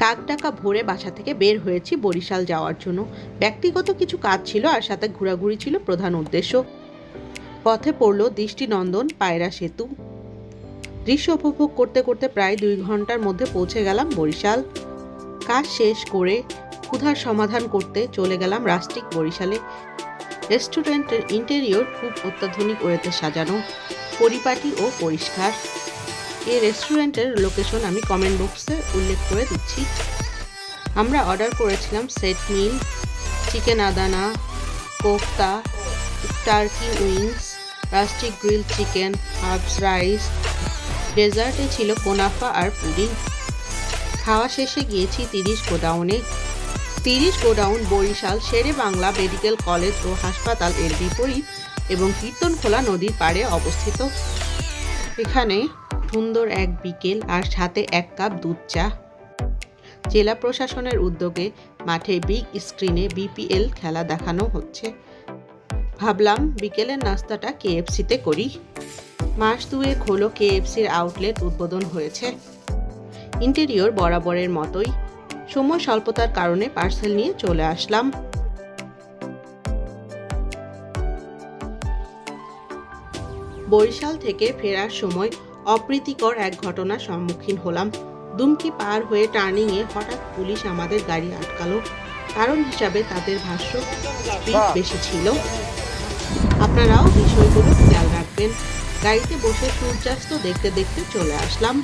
কাকডাকা ভোরে বাসা থেকে বের হয়েছি বরিশাল যাওয়ার জন্য। ব্যক্তিগত কিছু কাজ ছিল আর সাথে ঘোরাঘুরি ছিল প্রধান উদ্দেশ্য। পথে পড়ল দৃষ্টিনন্দন, পায়রা সেতু। দৃশ্য উপভোগ করতে করতে প্রায় দুই ঘণ্টার মধ্যে পৌঁছে গেলাম বরিশাল। কাজ শেষ করে ক্ষুধার সমাধান করতে চলে গেলাম রাষ্ট্রিক বরিশালে। রেস্টুরেন্টের ইন্টেরিয়র খুব অত্যাধুনিক ওয়েতে সাজানো, পরিপাটি ও পরিষ্কার। এই রেস্টুরেন্টের লোকেশন আমি কমেন্ট বক্সে উল্লেখ করে দিচ্ছি। আমরা অর্ডার করেছিলাম set meal chicken adana, kofta turkey wings rustic grill chicken herbs rice ডেজার্টে ছিল কোনাফা আর পুডিং খাওয়া শেষে গিয়েছি তিরিশ গোডাউনে। তিরিশ godown Barishal, Sher-e Bangla medical college ও হাসপাতাল এর বিপরীত এবং কীর্তনখোলা নদীর পাড়ে অবস্থিত। এখানে সুন্দর এক বিকেল আর সাথে এক কাপ দুধ চা। জেলা প্রশাসনের উদ্যোগে মাঠে বিগ স্ক্রিনে বিপিএল খেলা দেখানো হচ্ছে। ভাবলাম বিকেলের নাস্তাটা কেএফসিতে করি। মাস দুয়েক হলো কেএফসির আউটলেট উদ্বোধন হয়েছে। ইন্টেরিয়র বরাবরের মতোই সময় স্বল্পতার কারণে পার্সেল নিয়ে চলে আসলাম। বরিশাল থেকে ফেরার সময় অপ্রীতিকর এক ঘটনার সম্মুখীন হলাম। দুমকি পার হয়ে টার্নিংয়ে হঠাৎ পুলিশ আমাদের গাড়ি আটকালো। কারণ হিসাবে তাদের ভাষ্য স্পিড বেশি ছিল। আপনারাও বিষয়গুলো খেয়াল রাখবেন। গাড়িতে বসে সূর্যাস্ত দেখতে দেখতে চলে আসলাম।